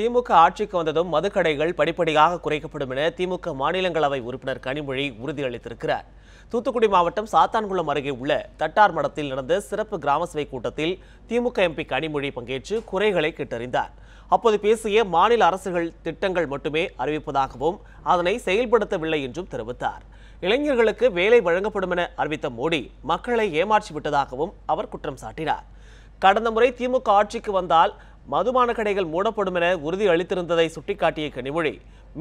திமுக ஆட்சிக்கு வந்ததும் மதுக்கடைகள் படிப்படியாக குறைக்கப்படும் என திமுக மாநிலங்களவை உறுப்பினர் கனிமொழி உறுதியளித்திருக்கிறார். தூத்துக்குடி மாவட்டம் சாத்தான்குளம் அருகே உள்ள தட்டார் மடத்தில் நடந்த சிறப்பு கிராம சபை கூட்டத்தில் திமுக எம்பி கனிமொழி பங்கேற்று குறைகளை கேட்டறிந்தார். அப்போது பேசிய மாநில அரசுகள் திட்டங்கள் மட்டுமே அறிவிப்பதாகவும் அதனை செயல்படுத்தவில்லை என்றும் தெரிவித்தார். இளைஞர்களுக்கு வேலை வழங்கப்படும் என அறிவித்த மோடி மக்களை ஏமாற்றி விட்டதாகவும் அவர் குற்றம் சாட்டினார். கடந்த முறை திமுக ஆட்சிக்கு வந்தால் மதுபான கடைகள் மூடப்படும் என உறுதி அளித்திருந்ததை சுட்டிக்காட்டிய கனிமொழி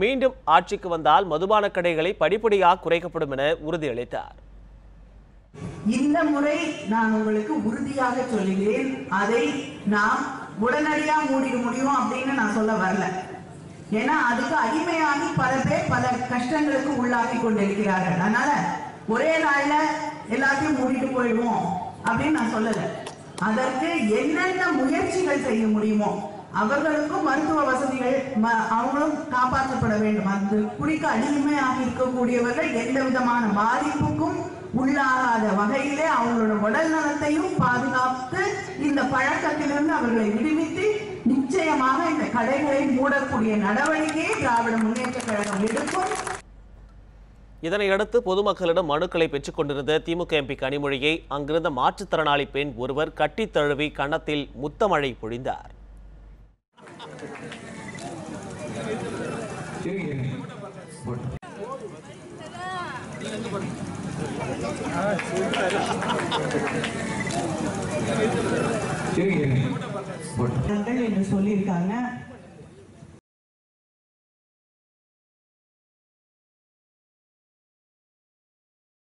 மீண்டும் ஆட்சிக்கு வந்தால் மதுபான கடைகளை படிப்படியாக குறைக்கப்படும் என உறுதியளித்தார். இந்த முறை நான் உங்களுக்கு உறுதியாக சொல்லுகிறேன் அதை நாம் உடனடியா மூடிட முடியும் அப்படின்னு நான் சொல்ல வரல. ஏன்னா அதுக்கு அடிமையாகி பல பேர் பல கஷ்டங்களுக்கு உள்ளாகி கொண்டிருக்கிறார்கள். அதனால ஒரே நாள்ல எல்லாத்தையும் மூடிட்டு போயிடுவோம் அப்படின்னு நான் சொல்லலை. அதற்கு என்னென்ன முயற்சிகள் செய்ய முடியுமோ அவர்களுக்கும் மருத்துவ வசதிகள் ம- அவங்களும் காப்பாற்றப்பட வேண்டும். அந்த குடிக்க அடிமையாக இருக்கக்கூடியவர்கள் எந்த விதமான பாதிப்புக்கும் உள்ளாகாத வகையிலே அவங்களோட உடல் நலத்தையும் பாதுகாத்து இந்த பழக்கத்திலிருந்து அவர்களை விடுவித்து நிச்சயமாக இந்த கடைகளை மூடக்கூடிய நடவடிக்கையை திராவிட முன்னேற்ற கழகம் எடுக்கும். இதனையடுத்து பொதுமக்களிடம் மனுக்களை பெற்றுக் கொண்டிருந்த திமுக எம்பி கனிமொழியை அங்கிருந்த மாற்றுத்திறனாளி பெண் ஒருவர் கட்டித் தழுவி கன்னத்தில் முத்தமழை பொழிந்தார். என்று சொல்லியிருக்காங்க?